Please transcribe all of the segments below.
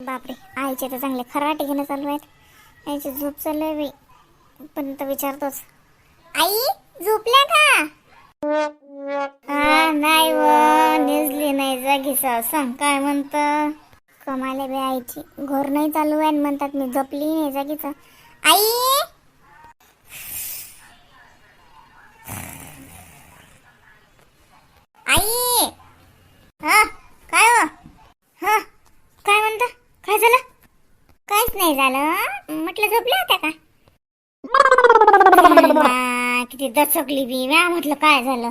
बापरे आईचे तर चांगले खराटे घेणं चालू आहेत. आईची झोप चालू आहे पण तर विचारतोच. आई झोपल्या का? नाही व निजली नाही जागीच सांग काय म्हणतं? कमाले बे आईची. घोर नाही चालू आहे म्हणतात मी झोपली नाही जागीच. आई! आई! हा काय हो? हा काय म्हणता? काय झालं? काहीच नाही झालं. म्हटलं झोपल्या होत्या का? मा, किती दचकली बी म्या म्हटलं काय झालं?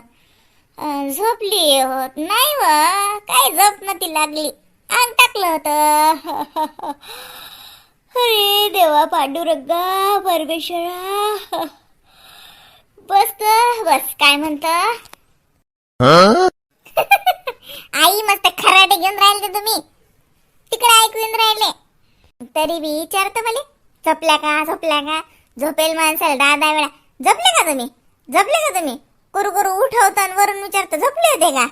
अं, झोपली होत. नाही व काय झोप नती लागली. अंग टाकलं होतं. अरे देवा पांडुरंगा परमेश्वरा. बस बस. काय म्हणत? आई मस्त खराटे घेऊन राहिले तुम्ही. तिकडे ऐकून येऊन राहिले. तरी बी विचारतो मले. झोपल्या का झोपल्या का? झोपेल माणसाला दहा दहा वेळा. झोपले का तुम्ही? झोपले का तुम्ही? कुरु कुरु उठवतो आणि वरून विचारतो झोपले होते का?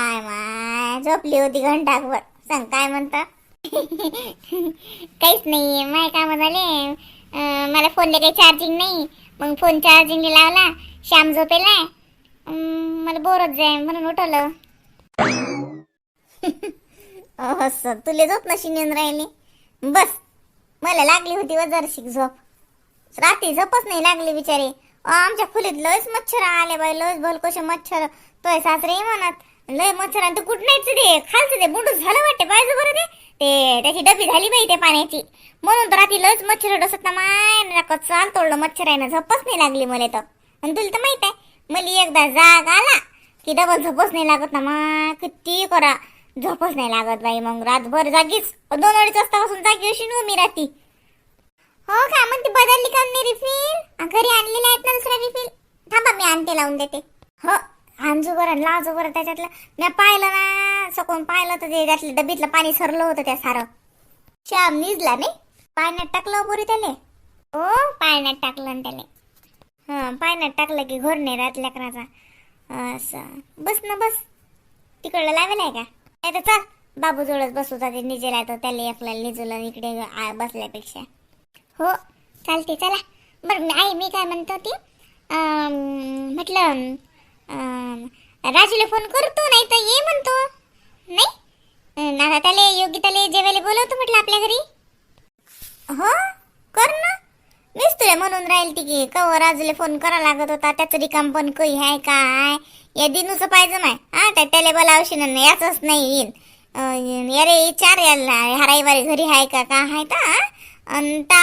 आय माय झोपली होती घंटाभर. सांग काय म्हणता? काहीच नाही माय काम झाले मला फोनला काही चार्जिंग नाही. मग फोन चार्जिंग लावला श्याम झोपेला. मला बोरच जाय म्हणून उठवलं. असं तुले झोप नशी नेऊन राहिली. बस मला लागली होती वजरशिक झोप. रात्री झोपच नाही लागली बिचारी. आमच्या खोलीत लयच मच्छर आले बाई लयच भलकोशे मच्छर. तोय सासरे म्हणत लय मच्छर आणि ते कुठनायचं ते खालचं ते बुंडूच झालं वाटते पाहिजे बरं ते ते त्याची डबी झाली बाई ते पाण्याची. म्हणून तर रात्री लयच मच्छर डसत ना माय चाल तोडलं मच्छर आहे ना झोपच नाही लागली मला तर. आणि तुला तर माहीत आहे मला एकदा जाग आला की डबल झोपच नाही लागत ना मा किती करा झोपच नाही लागत बाई मग रातभर जागीच. दोन अडीच वाजतापासून जागी अशी नू मी राहती. हो का मग ती बदलली का नाही रिफिल घरी आणलेली आहेत ना दुसऱ्या रिफिल थांबा मी आणते लावून देते. हो. आणजो बरं लावजो बरं त्याच्यातलं. मी पाहिलं ना सकून पाहिलं तर ते त्यातलं डबीतलं पाणी सरलं होतं त्या सारं. श्याम निजला नाही? पाण्यात टाकलं हो पुरी त्याले? हो पाण्यात टाकलं ना त्याले. हां पाण्यात टाकलं की घोर नाही राहत लेकराचा. असं. बस ना बस. तिकडलं लावेल आहे का? नाही तर चल बाबू जवळच बसू जाते निजेला तर त्याला आपल्याला निजूला इकडे बसल्यापेक्षा. हो चालते चला. बरं आई मी काय म्हणतो ती अं, म्हटलं राजूला फोन करतो नाही तर ये म्हणतो. नाही? अं, आता त्याला जेवायला बोलवतो म्हटलं आपल्या घरी. हो कर ना. मीच तुला म्हणून राहील ती की कव राजूला फोन करा लागत होता त्याचं रिकाम पण काही आहे काय या दिनूचं पाहिजे नाही हा त्या त्याला बोलावशी ना याचंच नाही येईन. अरे विचार याला हराईवारी घरी आहे का का आहे का अन ता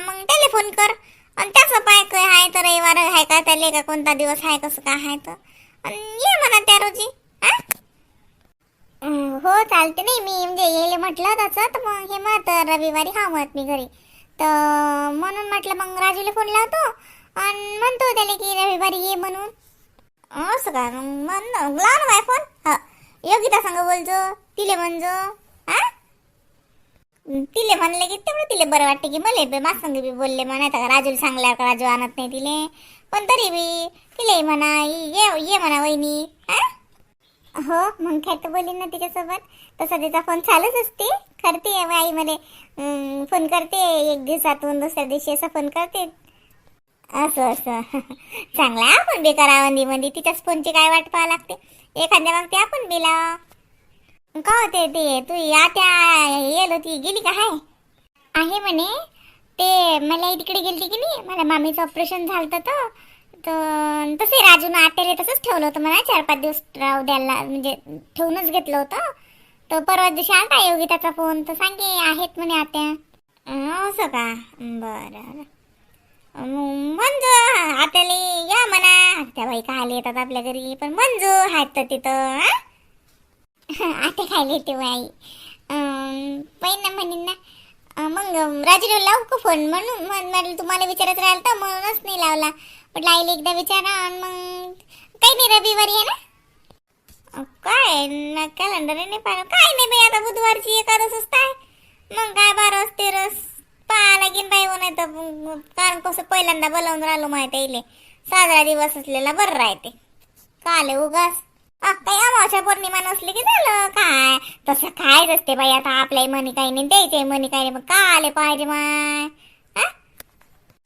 मग त्याला फोन कर. आणि त्याचं पाय काय आहे तर रविवार आहे का? त्याला का कोणता दिवस आहे? कसं काय आहे तर? आणि ये म्हणा त्या रोजी हो? चालते नाही. मी म्हणजे येले म्हटलं त्याचं तर मग हे मग तर रविवारी हा मत मी घरी. तर म्हणून म्हटलं मग राजूला फोन लावतो. आणि म्हणतो त्याला की रविवारी ये म्हणून. असं का? मग म्हण लाव ना बाय फोन. हा योगिता सांग बोलजो तिले म्हणजो. तिले म्हणले की तेवढं तिले बरं वाटते की मला बी बी बोलले म्हणा का राजूला सांगल्यावर का राजू आणत नाही तिले? पण तरी बी तिले म्हणा ये ये म्हणा वहिनी. हो? मग काय तर बोलीन ना तिच्यासोबत. तसा तिचा फोन चालूच असते. करते आई मध्ये फोन करते. एक दिवसातून दुसऱ्या दिवशी असा फोन करते. असं असं. चांगला आपण बी करावं म्हणजे तिच्याच फोनची काय वाट पाहावं लागते? एखाद्या मग ते आपण बी लावा. का होते ते तू आता येल होती गेली का हाय? आहे म्हणे. ते मला तिकडे गेलती की नाही मला मामीचं ऑपरेशन झालं तर तर तसे राजून आत्याला तसंच ठेवलं होतं मला चार पाच दिवस राहू द्यायला म्हणजे ठेवूनच घेतलं होतं. तर परवा दिवशी आलता योगिताचा फोन तर सांगे आहेत म्हणे आत्या. असं का? बरं मंजू आपल्याला या म्हणा. त्या बाई का आले येतात आपल्या घरी पण मंजू आहेत तर तिथं आता खायला येते आई पहिला म्हणेन म्हणीन ना मग राजूला लावू का फोन म्हणून म्हण- म्हटलं तुम्हाला विचारत राहिलं तर म्हणूनच नाही लावला. म्हटलं आईला एकदा विचारा आणि मग काही नाही रविवारी आहे ना? काय? ना कॅलेंडर नाही पाहिलं. काय नाही बाई आता बुधवारची एकादश असताय मग काय बारा तेरस हो, कसं पहिल्यांदा बोलावून राहिलो माहिती आहे साजरा दिवस असलेला बरं राहते. काले उगास आ, अमावस्या पौर्णिमा नसली की झालं काय? तसं काय असते बाई आता आपल्याही मनी काही नाही द्यायचे मनी काही नाही मग का आले पाहिजे माय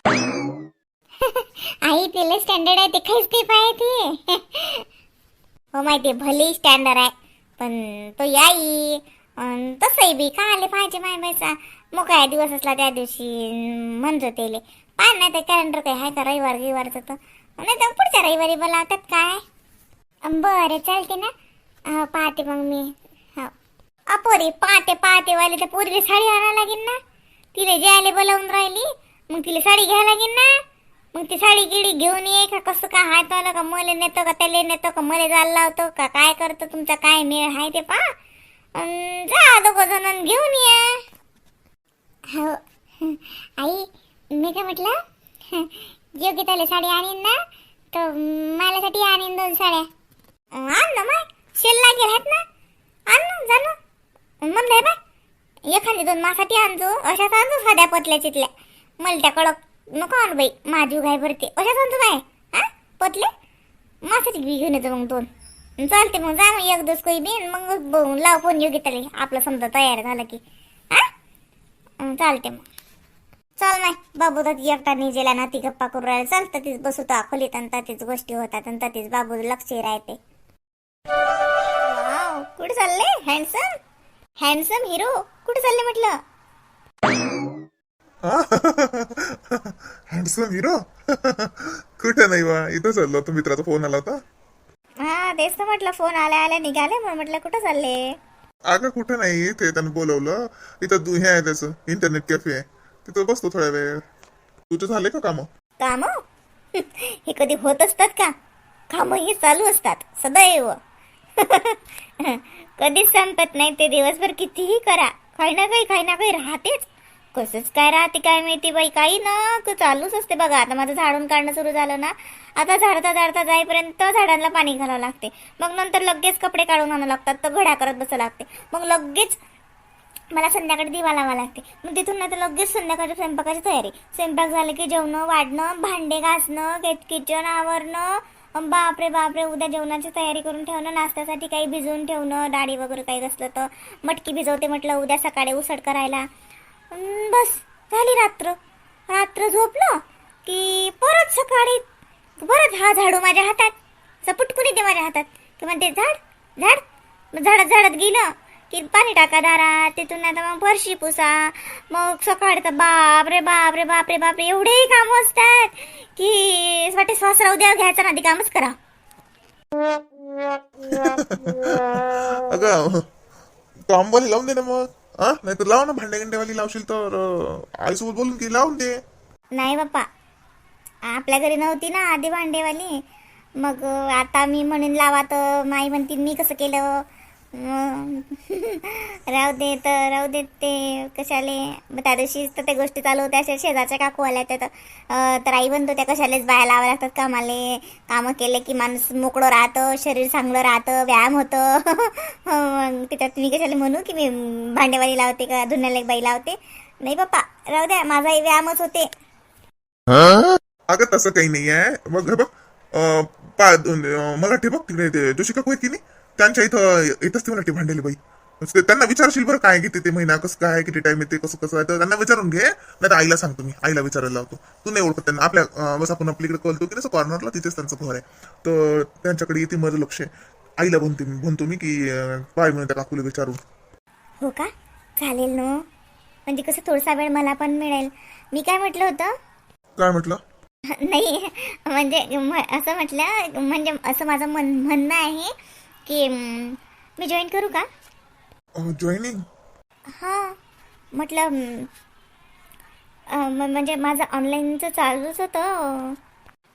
आई तिला स्टँडर्ड आहे ते काहीच ते. पाहिजे हो माहिती भले स्टँडर्ड आहे. पण तो याई अन तसंही बी का आले पाहिजे माय बायचा मग काय दिवस असला त्या दिवशी अन म्हणतो तेले. पाय ना ते कॅलेंडर काही आहे का रविवार गिवारचं तर? नाही तर पुढच्या रविवारी बोलावतात काय? बरं चालते ना? अं, पाहते मग मी. हो. अपोरी पाहते पाहते वाले तर पोरीला साडी आणायला लागेल ना? तिला जायला बोलावून राहिली मग तिला साडी घ्यायला लागेल ना? मग ती साडी गिडी घेऊन ये का कसं काय हात आलं का मले नेतो का त्याला नेतो का मले जायला लावतो का काय करतो तुमचा काय मेळ आहे ते पा जा दोघं जण घेऊन ये. हो. आई मी काय म्हटलं? योग्यताला साडी आणीन ना? तर माझ्यासाठी आणीन दोन साड्या. आण ना मग शेल लागेल आहेत ना. आण ना जा ना. म्हणलंय एखादी दोन मासाठी आणजो अशाच आणजो साध्या पतल्या चितल्या मला त्या कडक नको आण बाई. माझी घाय भरते. अशाच आणतो बाय. हा? पतले? मासाठी बी घेऊन येतो मग दोन. चालते मग जा मग एक दिवस कोई बी मग लाव फोन योग्यताले आपलं समजा तयार झालं की. हा? चालते मग. चल नाही बाबू तर एकटा निजेला ना ती गप्पा करू राहिला. चल तर तीच बसू तो खोलीत आणि तीच गोष्टी होतात आणि तीच बाबू लक्ष राहते. वाव, कुठे चालले? हँडसम हँडसम हिरो कुठे चालले म्हटलं? हँडसम हिरो कुठे नाही बा इथं चाललो होतो मित्राचा फोन आला होता. हा तेच तर म्हटलं फोन आल्या आल्या निघाले म्हणून म्हटलं कुठं चालले? अगं कुठे नाही ते त्यानं बोलवलं. इथं दु- हे आहे त्याचं इंटरनेट कॅफे आहे. तिथं बसतो थोड्या वेळ. तुझं झाले का काम? काम? हे कधी होत असतात का? काम हे चालू असतात सदैव. कधीच संपत नाही ते दिवसभर कितीही करा. काही ना काही काही ना काही राहतेच. कसंच काय राहते काय माहिती बाई काही ना चालूच असते बघा. आता माझं झाडून काढणं सुरू झालं ना आता झाडता झाडता जाईपर्यंत झाडांना पाणी घालावं लागते. मग नंतर लगेच कपडे काढून आणावं लागतात तर घड्या करत बसावं लागते. मग लगेच मला संध्याकाळी दिवा लावा लागते. मग तिथून नाही तर लगेच संध्याकाळच्या स्वयंपाकाची तयारी. स्वयंपाक झालं की जेवणं वाढणं भांडे घासणं किचन आवरणं बापरे बापरे उद्या जेवणाची तयारी करून ठेवणं नाश्त्यासाठी काही भिजवून ठेवणं डाळी वगैरे काही असलं तर मटकी भिजवते म्हटलं उद्या सकाळी उसड करायला. बस झाली रात्र. रात्र झोपलं की परत सकाळी परत हा झाडू माझ्या हातात. सपुटकुनी ते माझ्या हातात. की म्हणते झाड झाड. मग झाडत झाडत गेलं. की पाणी टाका दारात तिथून आता मग फरशी पुसा. मग सकाळी तर बाप रे बाप रे बाप रे बाप रे एवढेही काम असतात की वाटे श्वास राहू द्या घ्यायचा ना आधी कामच करा. अगं कामवाली लावून दे ना मग. हा? नाही तर लाव ना भांडे गंडेवाली लावशील तर आईसोबत बोलून की लावून दे. नाही बाप्पा आपल्या घरी नव्हती ना आधी भांडेवाली. मग आता मी म्हणून लावा तर माई म्हणतील मी कसं केलं? राहू दे तर राहू दे ते कशाले. मग त्या दिवशी तर त्या गोष्टी चालू होत्या अशा शेजारच्या काकू आल्या त्या तर आई म्हणतो त्या कशालेच बाया लावा लागतात कामाले. कामं केले की माणूस मोकळं राहतं शरीर चांगलं राहतं व्यायाम होतं. त्याच्यात मी कशाले म्हणू की मी भांडेवाली लावते का धुण्याला एक बाई लावते? नाही बाप्पा राहू द्या माझाही व्यायामच होते. अगं तसं काही नाही आहे मग बघ पा अं, मराठी बघ तिकडे ते जोशी काकू आहे की नाही त्यांच्या इथं येतच ते मराठी भांडेली बाई. त्यांना विचारशील बरं काय किती ते महिना कसं काय किती टाइम येते कसं कसं आहे तर त्यांना विचारून घे. नाही तर आईला सांगतो मी आईला विचारायला लावतो. तू नाही ओळखत त्यांना. आपल्या बस आपण आपल्याकडे कळतो की नाही कॉर्नरला तिथेच त्यांचं घर आहे. तर त्यांच्याकडे येते माझं लक्ष. आहे आईला म्हणते मी म्हणतो मी की पाय म्हणून त्या काकूला विचारून. हो का? चालेल ना. म्हणजे कसं थोडासा वेळ मला पण मिळेल. मी काय म्हटलं होतं? काय म्हटलं? नाही म्हणजे म- असं म्हटलं म्हणजे असं माझं मन म्हणणं आहे की अं, मी जॉईन करू का? जॉईनिंग हां. म्हटलं अं, अं, म- म्हणजे माझं ऑनलाईनचं चालूच होतं. अं,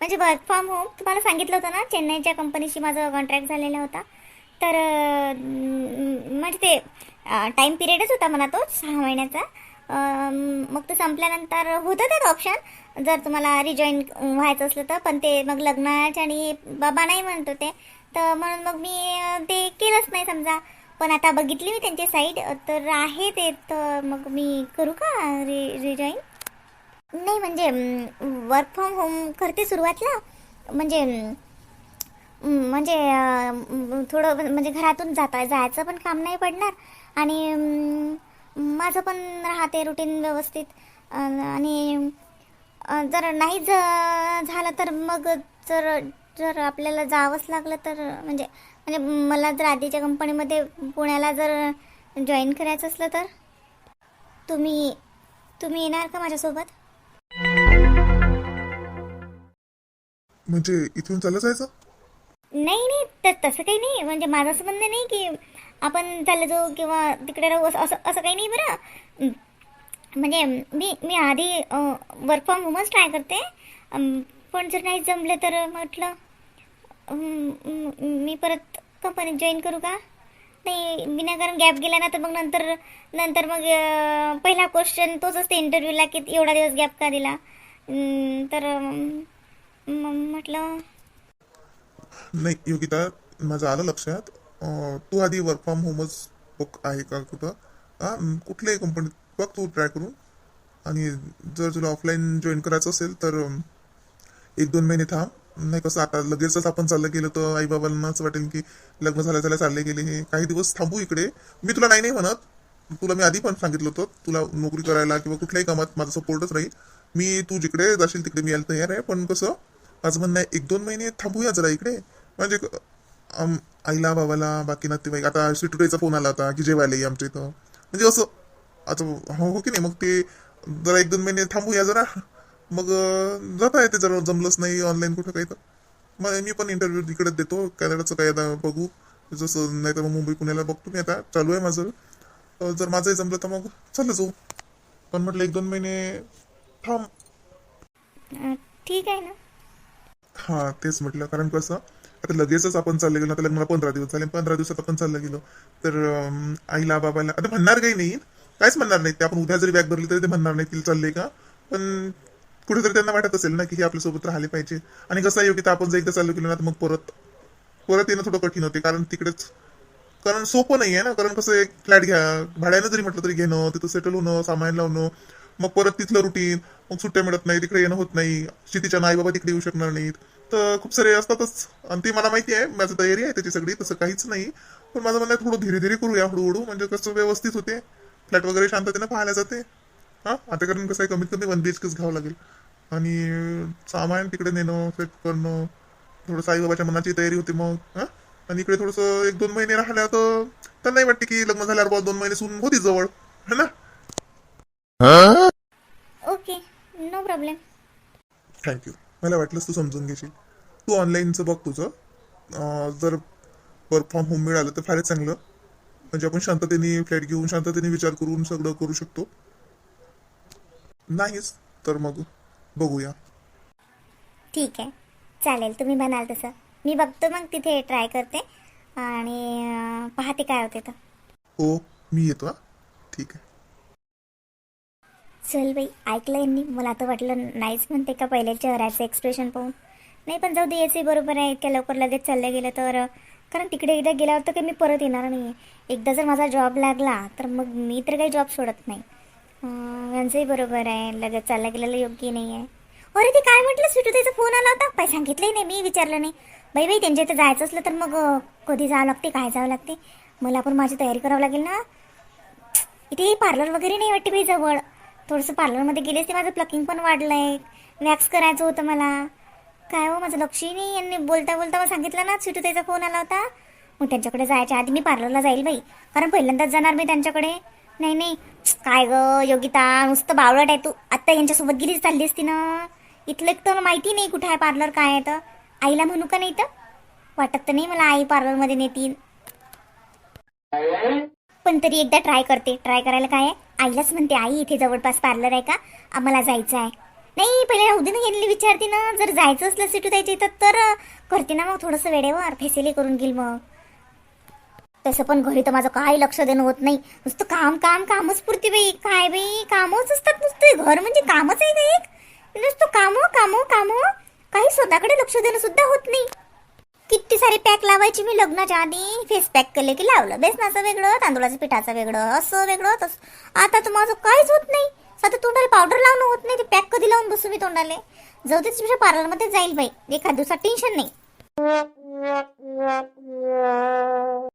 म्हणजे वर्क फ्रॉम होम तुम्हाला सांगितलं होतं ना चेन्नईच्या कंपनीशी माझं कॉन्ट्रॅक्ट झालेला होता. तर अं, म्हणजे ते टाईम पिरियडच होता म्हणा तो सहा महिन्याचा. अं, मग तो संपल्यानंतर होतं त्यात ऑप्शन जर तुम्हाला रिजॉईन व्हायचं असलं तर पण ते मग लग्नाच्या आणि बाबा नाही म्हणत होते. तर म्हणून मग मी ते केलंच नाही समजा. पण आता बघितली मी त्यांची साईड तर आहे ते. तर मग मी करू का रि रिजॉईन नाही म्हणजे वर्क फ्रॉम होम करते सुरुवातला. म्हणजे म्हणजे थोडं म्हणजे घरातून जाता जायचं पण काम नाही पडणार. आणि माझं पण राहते रुटीन व्यवस्थित. आणि जर नाही ज- झालं तर मग जर जर आपल्याला जावंच लागलं तर म्हणजे म्हणजे मला जर आधीच्या कंपनीमध्ये पुण्याला जर जॉईन करायचं असलं तर? तुम्ही तुम्ही येणार का माझ्यासोबत? म्हणजे इथून चाललं जायचं? नाही नाही त- तसं काही नाही. म्हणजे माझं असं म्हणणं नाही की आपण चाललं जाऊ किंवा तिकडे राहू असं असं असं काही नाही बरं. म्हणजे मी मी आधी वर्क फ्रॉम होमच ट्राय करते. अं, पण जर नाही जमलं तर म्हटलं मी परत कंपनीत जॉईन करू का? नाही विनाकारण गॅप गेला ना तर मग नंतर नंतर मग पहिला क्वेश्चन तोच असते इंटरव्ह्यूला की एवढा दिवस गॅप का दिला? तर म्हटलं नाही योगिता माझं आलं लक्षात. तू आधी वर्क फ्रॉम होमच बुक आहे का कुठं? हा कुठल्याही कंपनीत बघ तू ट्राय करून. आणि जर तुला ऑफलाईन जॉईन करायचं असेल तर एक दोन महिने थांब. नाही कसं आता लगेचच आपण चाललं गेलं तर आई बाबांनाच वाटेल की लग्न झाल्या झाल्या चालले गेले हे काही दिवस थांबू इकडे. मी तुला नाही नाही म्हणत. तुला मी आधी पण सांगितलं होतं तुला नोकरी करायला किंवा कुठल्याही कामात माझा सपोर्टच राहील. मी तू जिकडे जाशील तिकडे मी यायला तयार आहे. पण कसं माझं म्हणणं आहे एक दोन महिने थांबूया जरा इकडे. म्हणजे आईला बाबाला बाकी नातेवाईक आता सिटुडेचा फोन आला होता की जेवायला ये आमच्या इथं. म्हणजे असं आता हो हो की नाही? मग ते जरा एक दोन महिने थांबूया जरा. मग जाता येते जरा जमलंच नाही ऑनलाईन कुठं काही तर. मग मी पण इंटरव्ह्यू इकडेच देतो कॅनडाचं काय आता बघू. जसं नाही तर मग मुंबई पुण्याला बघतो मी आता. चालू आहे माझं. जर माझंही जमलं तर मग चाललं जाऊ. पण म्हटलं एक दोन महिने थांब. ठीक आहे ना. हा तेच म्हटलं. कारण कसं आता लगेचच आपण चाललं गेलो आता लग्नाला पंधरा दिवस झाले पंधरा दिवसात आपण चाललं गेलो. तर आईला बाबाला आता म्हणणार काही नाही काहीच म्हणणार नाही ते. आपण उद्या जरी बॅग भरली तरी ते म्हणणार नाही की चालले का. पण कुठेतरी त्यांना वाटत असेल ना की हे आपल्यासोबत राहिले पाहिजे. आणि कसं आहे की आपण जर एकदा चालू केलं ना तर मग परत परत येणं थोडं कठीण होते कारण तिकडेच कारण सोपं नाही आहे ना कारण कसं एक फ्लॅट घ्या भाड्यानं जरी म्हटलं तरी घेणं तिथं सेटल होणं सामान लावणं मग परत तिथलं रुटीन मग सुट्ट्या मिळत नाही तिकडे येणं होत नाही शेतीच्या नाही बाबा तिकडे येऊ शकणार नाहीत. तर खूप सारे असतातच. आणि ते मला माहिती आहे माझी तयारी आहे त्याची सगळी तसं काहीच नाही. पण माझं म्हणणं आहे थोडं धीरे धीरे करूया हळूहळू म्हणजे कसं व्यवस्थित होते. फ्लॅट वगैरे शांततेनं पाहायला जाते. हा? आता कारण कसं आहे कमीत कमी वन बी एच केच घ्यावं लागेल. आणि सामान तिकडे नेणं सेट करणं थोडं साईबाबाच्या मनाची तयारी होती मग हा? आणि इकडे थोडस एक दोन महिने राहिल्या तर त्यांनाही वाटते की लग्न झाल्यावर बुवा दोन महिने सून होती जवळ है ना? ओके नो प्रॉब्लेम थँक्यू मला वाटलंच तू समजून घेशील. तू ऑनलाईनचं बघ तुझं. जर वर्क फ्रॉम होम मिळालं तर फारच चांगलं. म्हणजे आपण शांततेने फ्लॅट घेऊन शांततेने विचार करून सगळं करू शकतो. नाहीच तर मग? बघूया. ठीक आहे. चालेल तुम्ही म्हणाल तसं. मी बघतो मग तिथे ट्राय करते. आणि पाहते काय होते तर. हो मी येतो हा. ठीक आहे. चल बाई ऐकलं यांनी मला तर वाटलं नाहीच म्हणते का पहिले चेहऱ्याचं एक्सप्रेशन पाहून. नाही पण जाऊ दे याचे बरोबर आहे. इतक्या लवकर लगेच चाललं गेलं तर कारण तिकडे एकदा गेल्यावर तर काही मी परत येणार नाही एकदा जर माझा जॉब लागला तर मग मी तर काही जॉब सोडत नाही. यांचंही बरोबर आहे. लगेच चाललं गेलेलं योग्य नाही आहे अरे ते काय म्हटलं? सुटू त्याचा फोन आला होता? काही सांगितलंही नाही मी विचारलं नाही. बाई बाई त्यांच्या इथं जायचं असलं तर मग कधी जावं लागते काय जावं लागते? मला पण माझी तयारी करावं लागेल ना. इथे पार्लर वगैरे नाही वाटते बाई जवळ. थोडंसं पार्लरमध्ये गेलेच ते माझं प्लकिंग पण वाढलंय. वॅक्स करायचं होतं मला. काय हो माझं लक्षही नाही यांनी बोलता बोलता मग सांगितलं ना सुटू त्याचा फोन आला होता. मग त्यांच्याकडे जायच्या आधी मी पार्लरला जाईल बाई. कारण पहिल्यांदाच जाणार मी त्यांच्याकडे. नाही नाही. काय ग योगिता नुसतं बावळट आहे तू. आत्ता यांच्यासोबत गेलीच चालली असती ना. इथलं एक तर माहिती नाही कुठं आहे पार्लर काय आहे तर. आईला म्हणू का नाही तर? वाटत तर नाही मला आई पार्लरमध्ये नेतील पण तरी एकदा ट्राय करते. ट्राय करायला काय आहे? आईलाच म्हणते आई इथे जवळपास पार्लर आहे का? आम्हाला जायचं आहे. नाही पहिले उद्या ना यांनी विचारते ना. जर जायचं असलं सिटू द्यायची तर तर करते ना मग थोडंसं वेळेवर. फेसिली करून घेईल मग. तसं पण घरी तर माझं काही लक्ष देणं होत नाही. नुसतं काम काम कामच पुरती बाई. काय बाई? कामच असतात नुसतं. घर म्हणजे कामच आहे का एक. नुसतं काम काम काम. काही स्वतःकडे लक्ष देणं सुद्धा होत नाही. किती सारे पॅक लावायची मी लग्नाच्या आधी. फेस पॅक केले की लावलं. बेसनाचं वेगळं तांदुळाचं पिठाचं वेगळं असं वेगळं तसं. आता तर माझं काहीच होत नाही. आता तोंडाला पावडर लावणं होत नाही. ते पॅक कधी लावून बसू मी तोंडाला? जाऊ तेच तुमच्या पार्लरमध्ये जाईल बाई. एखाद दिवसात टेन्शन नाही.